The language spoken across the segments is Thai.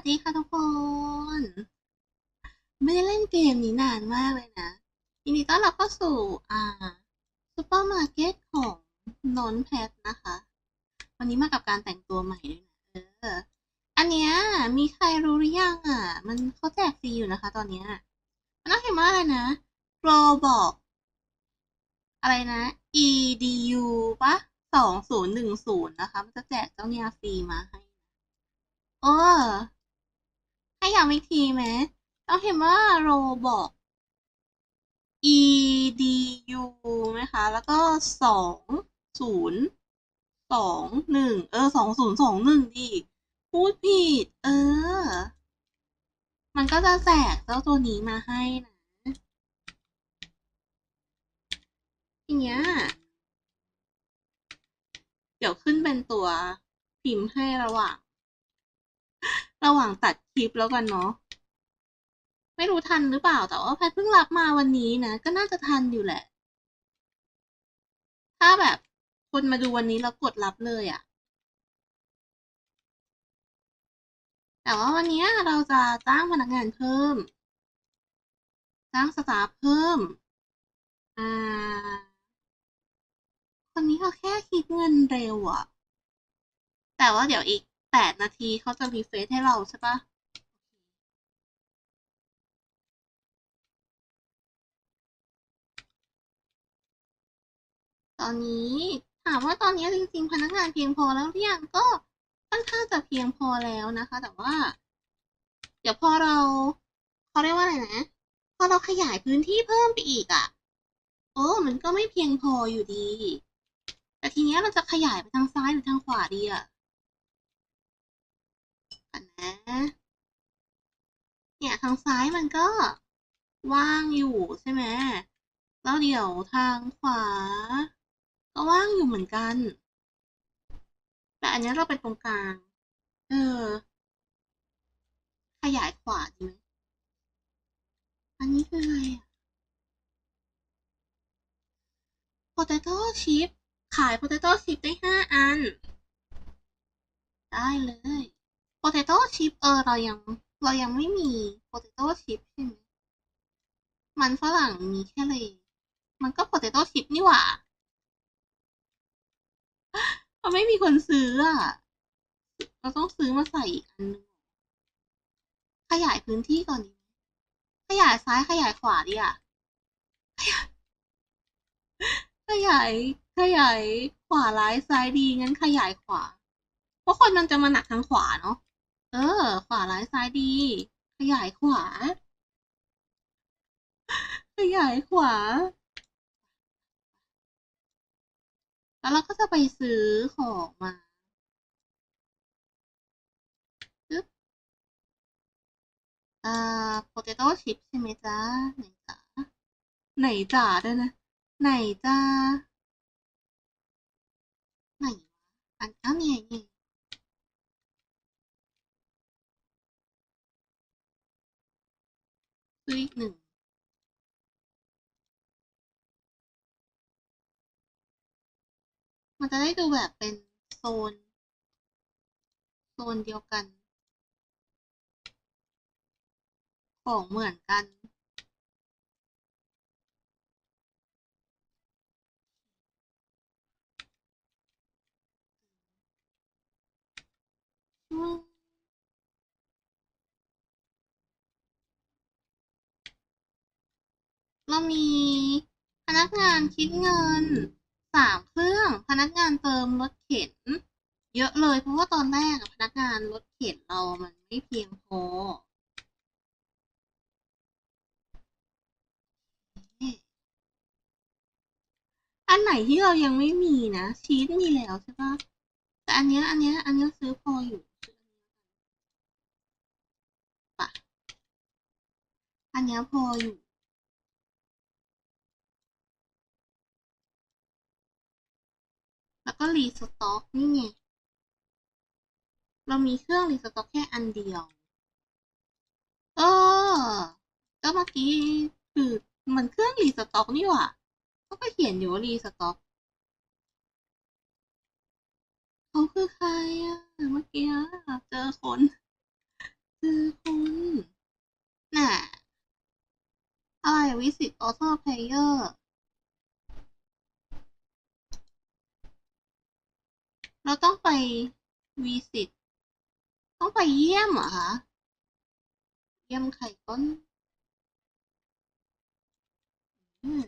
วัสดีค่ะทุกคน ไม่ได้เล่นเกมนี้นานมากเลยนะยินดีต้อนรับเข้าสู่อ่าซูเปอร์มาร์เก็ตของนนแพทนะคะ วันนี้มากับการแต่งตัวใหม่ด้วยนะเออ อันเนี้ยมีใครรู้หรือยังอะ มันเขาแจกฟรีอยู่นะคะ ตอนเนี้ยมันน่าเห็นมากเลยนะ Roblox อะไรนะ edu ปะสองศูนย์หนึ่งศูนย์นะคะ มันจะแจกเจ้าเนี่ยฟรีมาให้เออ ให้ย้ำอีกทีไหมต้องเห็นว่า Roblox edu ไหมคะ แล้วก็สองศูนย์สองหนึ่งเออสองศูนย์สองหนึ่งดิพูดผิด เออ มันก็จะแจกเจ้าตัวนี้มาให้นะทีเนี้ยเดี๋ยวขึ้นเป็นตัวพิมพ์ให้ระหว่าง ระหว่างตัดคลิปแล้วกันเนาะไม่รู้ทันหรือเปล่าแต่ว่าแพทเพิ่งรับมาวันนี้นะก็น่าจะทันอยู่แหละ ถ้าแบบคนมาดูวันนี้แล้วกดรับเลยอะ่ะ แต่ว่าวันนี้เราจะจ้างพนักงานเพิ่ม จ้างสตาฟเพิ่มอ่าคนนี้เขาแค่คิดเงินเร็วอะแต่ว่าเดี๋ยวอีก แปดนาทีเขาจะรีเฟซให้เราใช่ปะตอนนี้ถามว่าตอนนี้จริงๆ พนักงานเพียงพอแล้วหรือยังก็ค่อนข้างจะเพียงพอแล้วนะคะ แต่ว่า เดี๋ยวพอเราเขาเรียกว่าอะไรนะ พอเราขยายพื้นที่เพิ่มไปอีกอะ่ะ โอ้มันก็ไม่เพียงพออยู่ดี แต่ทีเนี้ยเราจะขยายไปทางซ้ายหรือทางขวาดีอะ่ะ อันนะ เนี่ยทางซ้ายมันก็ว่างอยู่ใช่ไหมแล้วเดี๋ยวทางขวา ก็ว่างอยู่เหมือนกัน แต่อันนี้เราเป็นตรงกลาง เออ ขยายขวาดีไหมอันนี้คืออะไรอะ potato chip ขาย potato chip ได้ห้าอัน ได้เลย potato chip เออเรายัง เรายังไม่มี potato chip ใช่ไหมมันฝรั่งมีแค่เลย มันก็ potato chip นี่หว่ามันไม่มีคนซื้ออะ เราต้องซื้อมาใส่อีกอันนึงขยายพื้นที่ก่อนดีขยายซ้ายขยายขวาดีอะ ขยาย ขยายขวาร้ายซ้ายดีงั้นขยายขวา เพราะคนมันจะมาหนักทางขวาเนาะ เออ ขวาร้ายซ้ายดี ขยายขวา ขยายขวา แล้วเราก็จะไปซื้อของมาปึ๊บอ่า potato chip ใช่ไหมจ๊ะ ไหนจ๊ะ ไหนจ๋าด้วยนะ ไหนจ้าไหนวะอันอ้าวเนี่ยนี่ยซื้ออีก หนึ่งมันจะได้ดูแบบเป็นโซน โซนเดียวกัน ของเหมือนกัน ช่วง เรามีพนักงานคิดเงินสามเครื่อง พนักงานเติมรถเข็น เยอะเลยเพราะว่าตอนแรกพนักงานรถเข็นเรามันไม่เพียงพออันไหนที่เรายังไม่มีนะชีสมีแล้วใช่ปะแต่อันเนี้ยอันเนี้ยอันเนี้ยซื้อพออยู่อันนี้แล้วกันปะอันเนี้ยพออยู่ แล้ว ก็รีสต็อกนี่ไง เรามีเครื่องรีสต็อกแค่อันเดียว เออ ก็เมื่อกี้คือมันเครื่องรีสต็อกนี่หว่าเขาก็เขียนอยู่ว่ารีสต็อกเขาคือใครอะเมื่อกี้เจอคนคือคุณน่ะอะไรวิสิตออโต้เพลเยอร์ เราต้องไปวิสิตต้องไปเยี่ยมเหรอคะเยี่ยมใครก้นอืม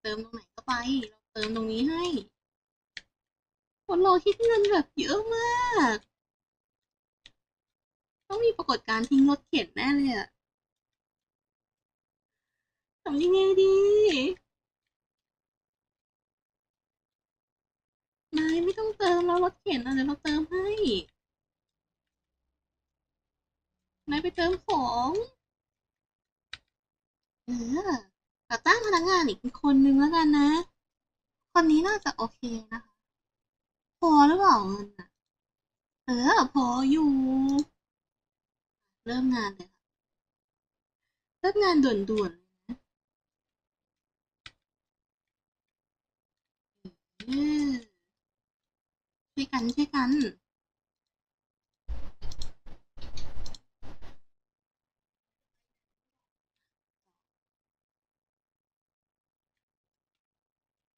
เติมตรงไหนก็ไป เราเติมตรงนี้ให้ คนรอคิดเงินแบบเยอะมาก ต้องมีปรากฏการณ์ทิ้งรถเข็นแน่เลยอะทำยังไงดี นายไม่ต้องเติมแล้วรถเข็นอะเดี๋ยวเราเติมให้ นายไปเติมของ เออแต่จ้างพนักงานอีกคนนึงแล้วกันนะ คนนี้น่าจะโอเคนะคะ พอหรือเปล่าเงินอะเออ พออยู่ เริ่มงานเลยค่ะเริ่มงานด่วนๆเลยนะอ ช่วยกันช่วยกัน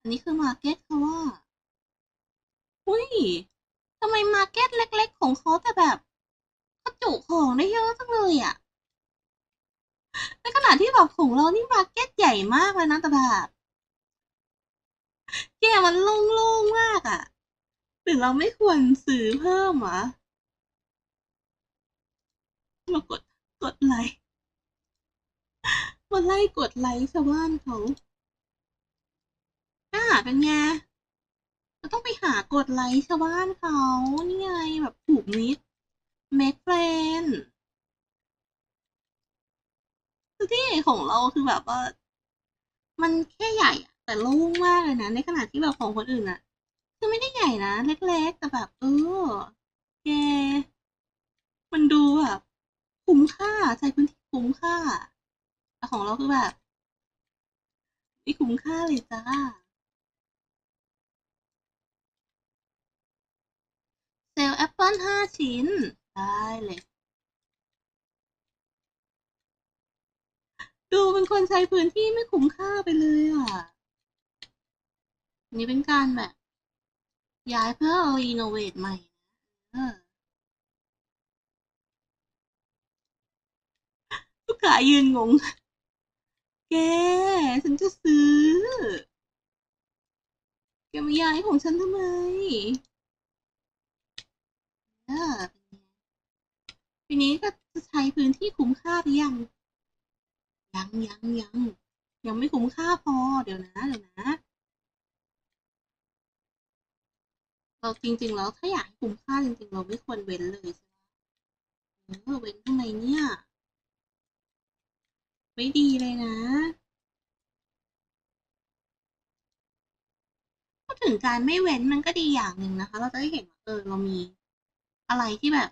อันนี้คือมาร์เก็ตเขาว่าอุ้ยทำไมมาร์เก็ตเล็ก ๆ ของเขาแต่แบบกระจุของได้เยอะจังเลยอะในขณะที่แบบของเรานี่มาร์เก็ตใหญ่มากเลยนะแต่แบบแกมันโล่งๆมากอะ หรือเราไม่ควรซื้อเพิ่มวะเรากดกดไลค์มาไล่กดไลค์ชาวบ้านเขาอ่าเป็นไงเราต้องไปหากดไลค์ชาวบ้านเขานี่ไงแบบผูกมิตร make friend คือที่ของเราคือแบบว่า มันแค่ใหญ่อะแต่โล่งมากเลยนะ ในขณะที่แบบของคนอื่นอะ คือไม่ได้ใหญ่นะ เล็กๆ แต่แบบ เออแกมันดูแบบคุ้มค่าใช้พื้นที่คุ้มค่าแต่ของเราคือแบบไม่คุ้มค่าเลยจ้า เซลล์แอปเปิลห้าชิ้น ได้เลย ดูเป็นคนใช้พื้นที่ไม่คุ้มค่าไปเลยอะนนี้เป็นการแบบ ย้ายเพื่อเอารีโนเวทใหม่นะลูกค้ายืนงง แก ฉันจะซื้อ แกมาย้ายของฉันทำไมเออทีนี้ก็จะใช้พื้นที่คุ้มค่าหรือยัง ยังยังยังยังไม่คุ้มค่าพอ เดี๋ยวนะ เดี๋ยวนะ เราจริง ๆ แล้วถ้าอยากให้คุ้มค่าจริง ๆ เราไม่ควรเว้นเลยใช่ไหมเออเว้นทำไมเนี่ย ไม่ดีเลยนะพูดถึงการไม่เว้นมันก็ดีอย่างหนึ่งนะคะ เราจะได้เห็นว่าเออ เรามีอะไรที่แบบ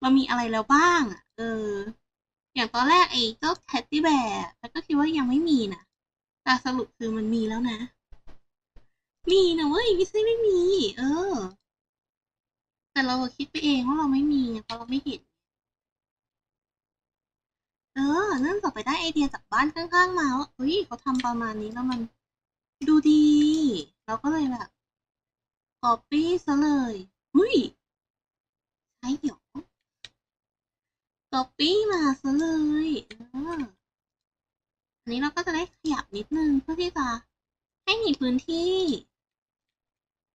เรามีอะไรแล้วบ้างอะ เออ อย่างตอนแรกไอ้เจ้าแท็ดดี้แบร์แล้วก็คิดว่ายังไม่มีนะแต่สรุปคือมันมีแล้วนะ มีนะเว้ยไม่ใช่ไม่มี เออ แต่เราคิดไปเองว่าเราไม่มีเพราะเราไม่เห็น เออเนื่องจากไปได้ไอเดียจากบ้านข้างๆมาว่าเฮ้ยเขาทำประมาณนี้แล้วมันดูดี เราก็เลยแบบ copy ซะเลยเฮ้ยใช่เหรอ copy มาซะเลยเอออันนี้เราก็จะได้ขยับนิดนึงเพื่อที่จะให้มีพื้นที่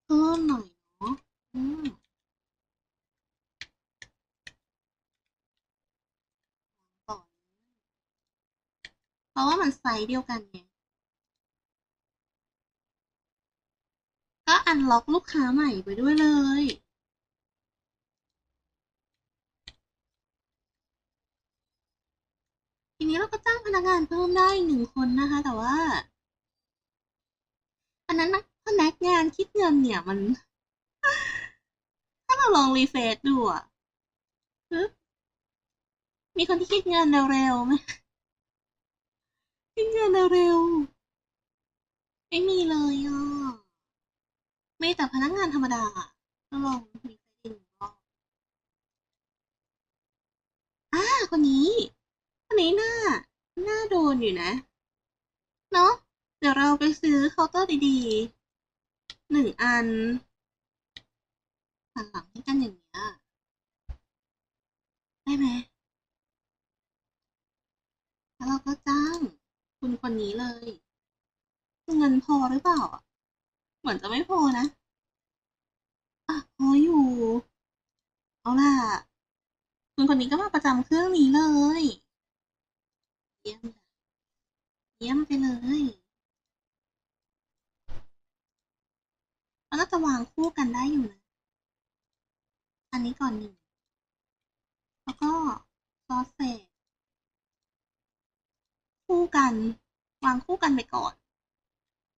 เพิ่มหน่อยเนาะอืมต่อเพราะว่ามันไซส์เดียวกันไงก็อันล็อกลูกค้าใหม่ไปด้วยเลยทีนี้เราก็จ้างพนักงานเพิ่มได้หนึ่งคนนะคะ แต่ว่า อันนั้นนะ พนักงานคิดเงินเนี่ยมัน ถ้าเราลองรีเฟรชดูอะมีคนที่คิดเงินเร็วๆไหมคิดเงินเร็วๆไม่มีเลยอะไมีแต่พนักงานธรรมดาก็ลองรีเฟรชดูรอบคนนี้คนนี้หน้าหน้าโดนอยู่นะ เนาะเดี๋ยวเราไปซื้อเคาน์เตอร์ดีๆ หนึ่งอันหันหลังให้กันอย่างเงี้ยได้ไหมแล้วเราก็จ้างคุณคนนี้เลยเงินพอหรือเปล่าเหมือนจะไม่พอนะอะพออยู่ เอาล่ะ คุณคนนี้ก็มาประจำเครื่องนี้เลย เยี่ยมเยี่ยมไปเลย นน่าจะวางคู่กันได้อยู่นะ อันนี้ก่อนหนึ่ง แล้วก็ซอสเศษคู่กัน วางคู่กันไปก่อน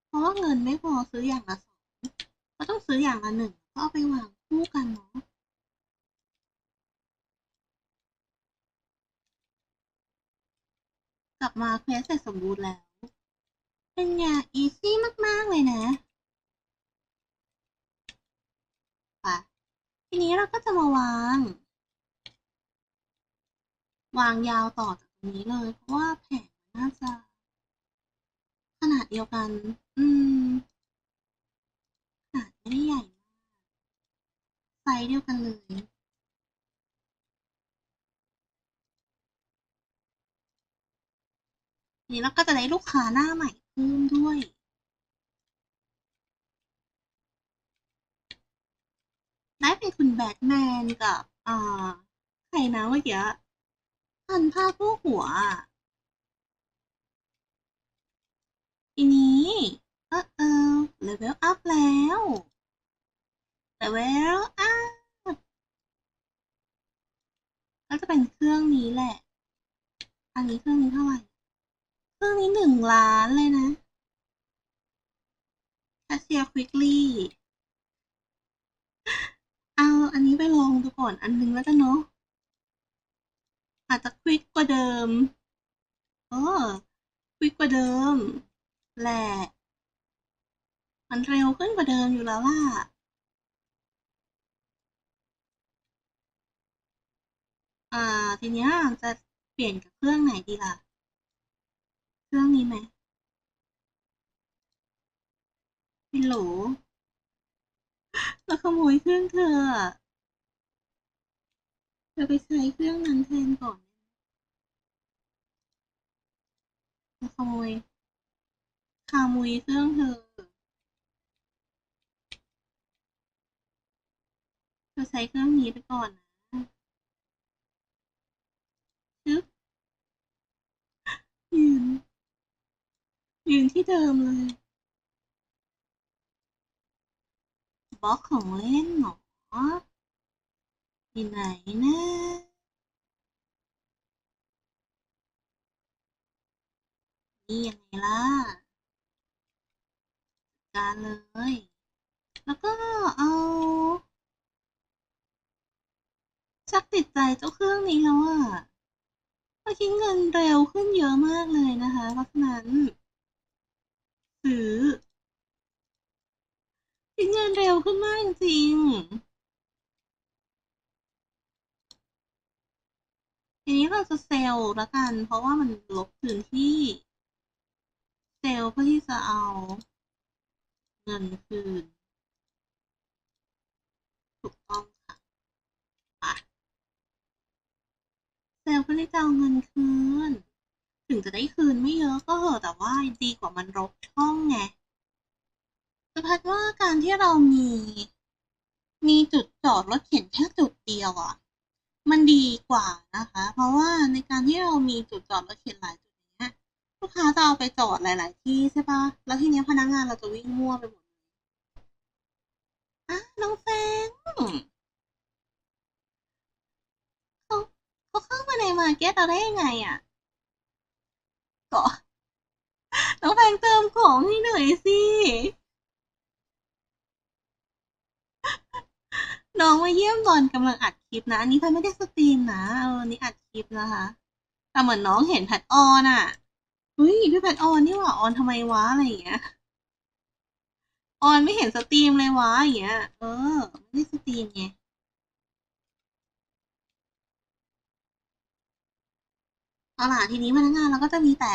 เพราะว่าเงินไม่พอซื้ออย่างละสองก็ต้องซื้ออย่างละหนึ่งก็เอาไปวางคู่กันเนาะกลับมาเควสเสร็จสมบูรณ์แล้ว เป็นไงอีซี่มาก ๆ เลยนะ ทีนี้เราก็จะมาวาง วางยาวต่อจากตรงนี้เลย เพราะว่าแผงน่าจะ ขนาดเดียวกัน อืม ขนาดไม่ได้ใหญ่มากไซส์เดียวกันเลยทีนี้เราก็จะได้ลูกค้าหน้าใหม่เพิ่มด้วย ได้เป็นคุณแบทแมนกับอ่าใครนะเมื่อกี้พันผ้าพวกหัวอะทีนี้เออเออเลเวลอัพแล้วเลเวลอัพก็จะเป็นเครื่องนี้แหละ อันนี้เครื่องนี้เท่าไหร่ เครื่องนี้หนึ่งล้านเลยนะแคชเชียร์ควิกลี่ อันนี้ไปลองดูก่อนอันนึงแล้วกันเนาะอาจจะควิกกว่าเดิมเออควิกกว่าเดิมแหละมันเร็วขึ้นกว่าเดิมอยู่แล้วล่ะอ่า ทีเนี้ยจะเปลี่ยนกับเครื่องไหนดีล่ะ เครื่องนี้ไหมฮัลโหลเราขโมยเครื่องเธอ เธอไปใช้เครื่องนั้นแทนก่อนเราขโมยขโมยเครื่องเธอเธอใช้เครื่องนี้ไปก่อนนะชึบยืนยืนที่เดิมเลยบล็อกของเล่นเหรอ ที่ไหนนะนี่ยังไงล่ะจัดการเลย แล้วก็เอาชักติดใจเจ้าเครื่องนี้แล้วอะมันคิดเงินเร็วขึ้นเยอะมากเลยนะคะ เพราะฉะนั้นซื้อคิดเงินเร็วขึ้นมากจริงๆ ทีนี้เราจะเซลล์ละกัน เพราะว่ามันลบพื้นที่ เซลล์เพื่อที่จะเอา เงินคืน ถูกต้องค่ะ เซลล์เพื่อที่จะเอาเงินคืน ถึงจะได้คืนไม่เยอะก็เหอะแต่ว่าดีกว่ามันรกช่องไงจะพัดว่าการที่เรามี มีจุดจอดรถเข็นแค่จุดเดียวอะ มันดีกว่านะคะ เพราะว่าในการที่เรามีจุดจอดรถเข็นหลายจุดเงี้ยลูกค้าจะเอาไปจอดหลาย ๆ ที่ใช่ปะแล้วทีเนี้ยพนักงานเราจะวิ่งมั่วไปหมดเลยอะน้องแฟงเขาเขาเข้ามาในมาเก็ตเราได้ยังไงอะก็น้องแฟงเติมของให้หน่อยสิ น้องมาเยี่ยมตอนกำลังอัดคลิปนะ อันนี้แพทไม่ได้สตรีมนะเออนี่อัดคลิปนะคะ แต่เหมือนน้องเห็นแพทออนอะเฮ้ยพี่แพทออนนี่หว่าออนทำไมวะอะไรอย่างเงี้ยออนไม่เห็นสตรีมเลยวะอย่างเงี้ย เออไม่ได้สตรีมไงเอาล่ะทีนี้พนักงานเราก็จะมีแต่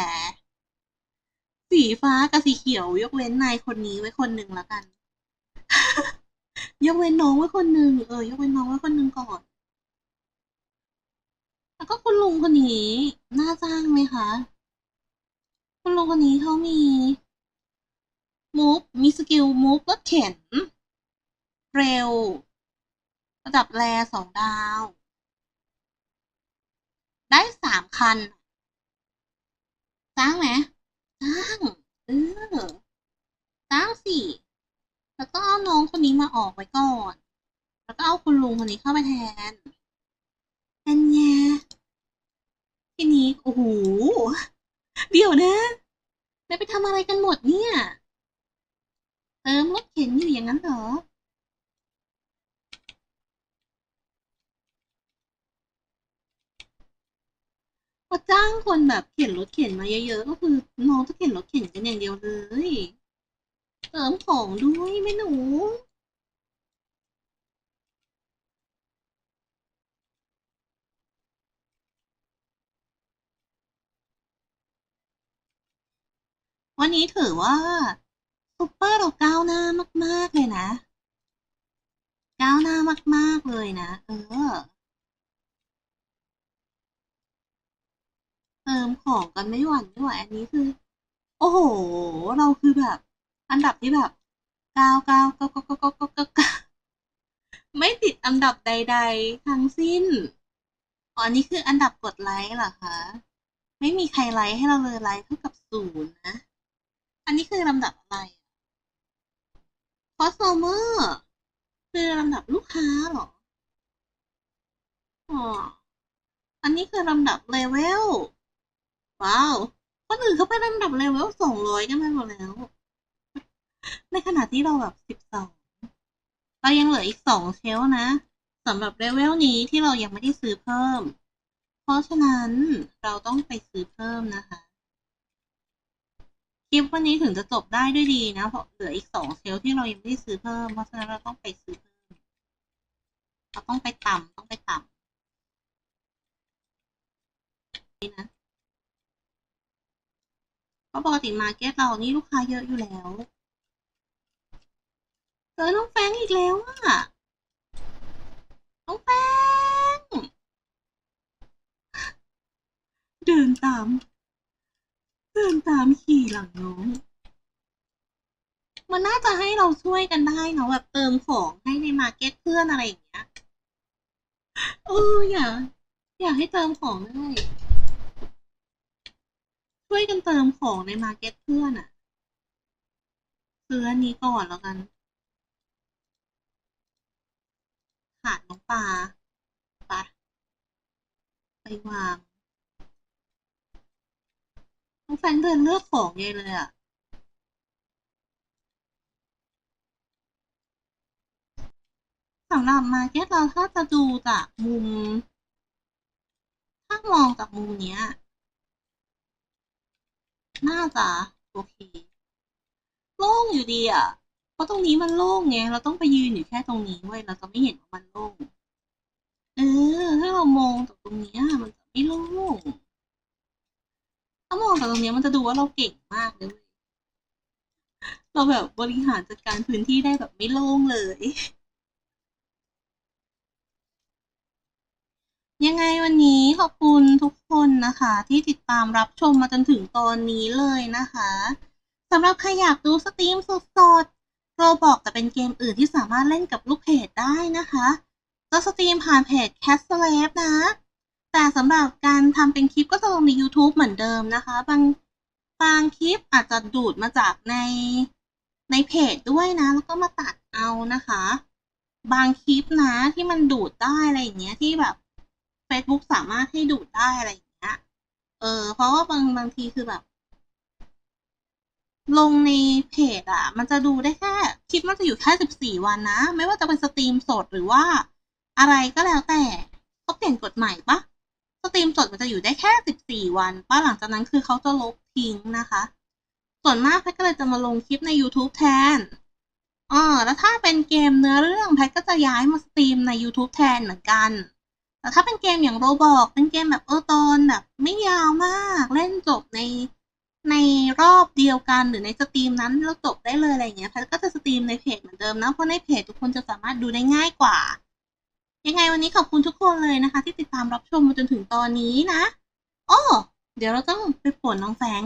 สีฟ้ากับสีเขียวยกเว้นนายคนนี้ไว้คนหนึ่งแล้วกัน ยกเว้นน้องไว้คนหนึ่งเออ ยกเว้นน้องไว้คนหนึ่งก่อน แล้วก็คุณลุงคนนี้น่าจ้างไหมคะ คุณลุงคนนี้เขามีมูฟมีสกิลมูฟรถเข็น เร็ว ระดับแรสองดาว ได้สามคัน จ้างไหมจ้าง เออจ้างสิ แล้วก็เอาน้องคนนี้มาออกไว้ก่อน แล้วก็เอาคุณลุงคนนี้เข้าไปแทนเป็นไงทีนี้โอ้โหเดี๋ยวนะแล้วไปทำอะไรกันหมดเนี่ย เติมรถเข็นอยู่อย่างนั้นเหรอพอจ้างคนแบบเข็นรถเข็นมาเยอะๆ ก็คือน้องจะเข็นรถเข็นกันอย่างเดียวเลย เติมของด้วยแม่หนู วันนี้ถือว่าซุปเปอร์เราก้าวหน้ามาก ๆ เลยนะ ก้าวหน้ามาก ๆ เลยนะ เออ เติมของกันไม่หวั่นไม่ไหวอันนี้คือ โอ้โห เราคือแบบ อันดับที่แบบเก้าเก้าเก้าเก้าเก้าเก้าเก้าเก้าไม่ติดอันดับใด ๆ ทั้งสิ้นอ๋อนนี้คืออันดับกดไลค์เหรอคะ ไม่มีใครไลค์ให้เราเลยไลค์เท่ากับศูนย์นะ อันนี้คือลำดับอะไรคอสโมเมอร์คือลำดับลูกค้าเหรออ๋ออันนี้คือลำดับเลเวลว้าวคนอื่นเขาไปลำดับเลเวลสองร้อยกันไปหมดแล้ว ในขณะที่เราแบบสิบสองเรายังเหลืออีกสองเชลนะสำหรับเลเวลนี้ที่เรายังไม่ได้ซื้อเพิ่ม เพราะฉะนั้นเราต้องไปซื้อเพิ่มนะคะคลิปวันนี้ถึงจะจบได้ด้วยดีนะเพราะเหลืออีกสองเชลที่เรายังไม่ได้ซื้อเพิ่ม เพราะฉะนั้นเราต้องไปซื้อเพิ่มเราต้องไปต่ำต้องไปต่ำนี่นะเพราะปกติมาเก็ตเรานี่ลูกค้าเยอะอยู่แล้ว เจอน้องแฟงอีกแล้วอะน้องแฟง เดินตาม เดินตามขี่หลังน้อง มันน่าจะให้เราช่วยกันได้เนาะแบบเติมของให้ในมาร์เก็ตเพื่อนอะไรอย่างเงี้ยเอออยากอยากให้เติมของได้ช่วยกันเติมของในมาร์เก็ตเพื่อนอะซื้ออันนี้ก่อนแล้วกัน ขาดน้องปลาไปไปวาง น้องแฟรงค์เดินเลือกของใหญ่เลยอะสำหรับมาเก็ตเราถ้าจะดูจากมุม ถ้ามองจากมุมเนี้ย น่าจะโอเคโล่งอยู่ดีอะ เพราะตรงนี้มันโล่งไง เราต้องไปยืนอยู่แค่ตรงนี้เว้ย เราจะไม่เห็นว่ามันโล่ง เออ ถ้าเรามองจากตรงนี้มันจะไม่โล่ง ถ้ามองจากตรงนี้มันจะดูว่าเราเก่งมากเลย เราแบบบริหารจัดการพื้นที่ได้แบบไม่โล่งเลย ยังไงวันนี้ขอบคุณทุกคนนะคะ ที่ติดตามรับชมมาจนถึงตอนนี้เลยนะคะสำหรับใครอยากดูสตรีมสด ๆโรบอกแต่เป็นเกมอื่นที่สามารถเล่นกับลูกเพจได้นะคะจะสตรีมผ่านเพจ Cat l a v e นะ แต่สำหรับการทำเป็นคลิปก็จะลงใน YouTube เหมือนเดิมนะคะ บางบางคลิปอาจจะดูดมาจากในในเพจด้วยนะ แล้วก็มาตัดเอานะคะ บางคลิปนะที่มันดูดได้อะไรอย่างเงี้ยที่แบบ Facebook สามารถให้ดูดได้อะไรอย่างเงี้ย เออเพราะว่าบางบางทีคือแบบ ลงในเพจอะมันจะดูได้แค่คลิปมันจะอยู่แค่สิบสี่วันนะ ไม่ว่าจะเป็นสตรีมสดหรือว่า อะไรก็แล้วแต่เขาเปลี่ยนกฎใหม่ปะสตรีมสดมันจะอยู่ได้แค่สิบสี่วันป้าหลังจากนั้นคือเขาจะลบทิ้งนะคะ ส่วนมากแพทก็เลยจะมาลงคลิปใน YouTube แทนอ๋อแล้วถ้าเป็นเกมเนื้อเรื่องแพทก็จะย้ายมาสตรีมใน YouTube แทนเหมือนกัน แต่ถ้าเป็นเกมอย่างโรบอกเป็นเกมแบบเออตอนแบบไม่ยาวมาก เล่นจบใน ในรอบเดียวกันหรือในสตรีมนั้นแล้วจบได้เลยอะไรเงี้ยแพทก็จะสตรีมในเพจเหมือนเดิมนะเพราะในเพจทุกคนจะสามารถดูได้ง่ายกว่า ยังไงวันนี้ขอบคุณทุกคนเลยนะคะ ที่ติดตามรับชมมาจนถึงตอนนี้นะโอ้เดี๋ยวเราต้องไปป่วนน้องแฟง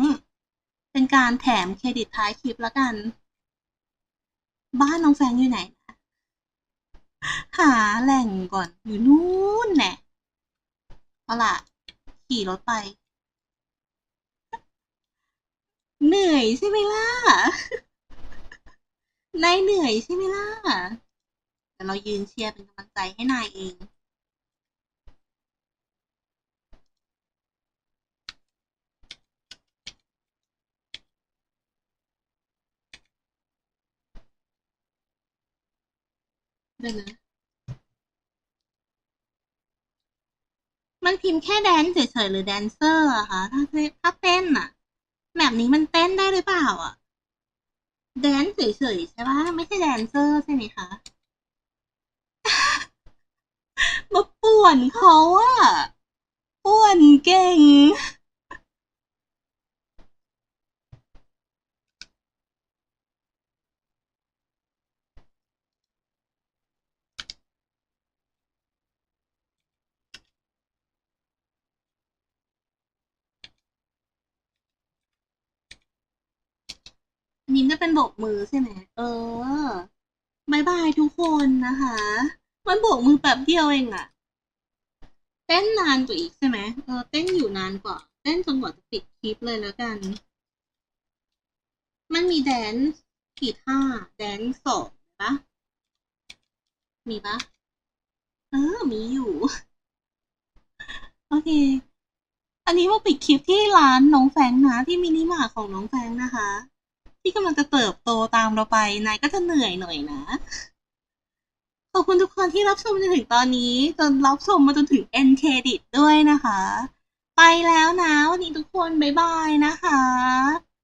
เป็นการแถมเครดิตท้ายคลิปแล้วกัน บ้านน้องแฟงอยู่ไหน หาแหล่งก่อนอยู่นู่นแน่เอาล่ะ ขี่รถไป เหนื่อยใช่ไหมล่ะ นายเหนื่อยใช่ไหมล่ะแต่เรายืนเชียร์เป็นกำลังใจให้นายเอง เดี๋ยวนะ มันพิมพ์แค่แดนซ์เฉยๆหรือแดนเซอร์อะคะถ้าถ้าเต้นอะ แบบนี้มันเต้นได้หรือเปล่าอะ แดนซ์เฉยๆใช่ปะไม่ใช่แดนเซอร์ใช่ไหมคะมาป่วนเขาอะป่วนเก่ง นิ้มจะเป็นโบกมือใช่ไหมเออบายบายทุกคนนะคะ มันโบกมือแป๊บเดียวเองอะเต้นนานกว่าอีกใช่ไหมเออเต้นอยู่นานกว่า เต้นจนกว่าจะปิดคลิปเลยแล้วกัน มันมีแดนซ์กี่ท่าแดนสองปะมีปะเออ มีอยู่ โอเค อันนี้มาปิดคลิปที่ร้านน้องแฟงนะ ที่มินิมาร์ทของน้องแฟงนะคะ ที่กำลังจะเติบโตตามเราไป นายก็จะเหนื่อยหน่อยนะ ขอบคุณทุกคนที่รับชมจนถึงตอนนี้ จนรับชมมาจนถึง end credit ด้วยนะคะ ไปแล้วนะ วันนี้ทุกคน บ๊ายบายนะคะ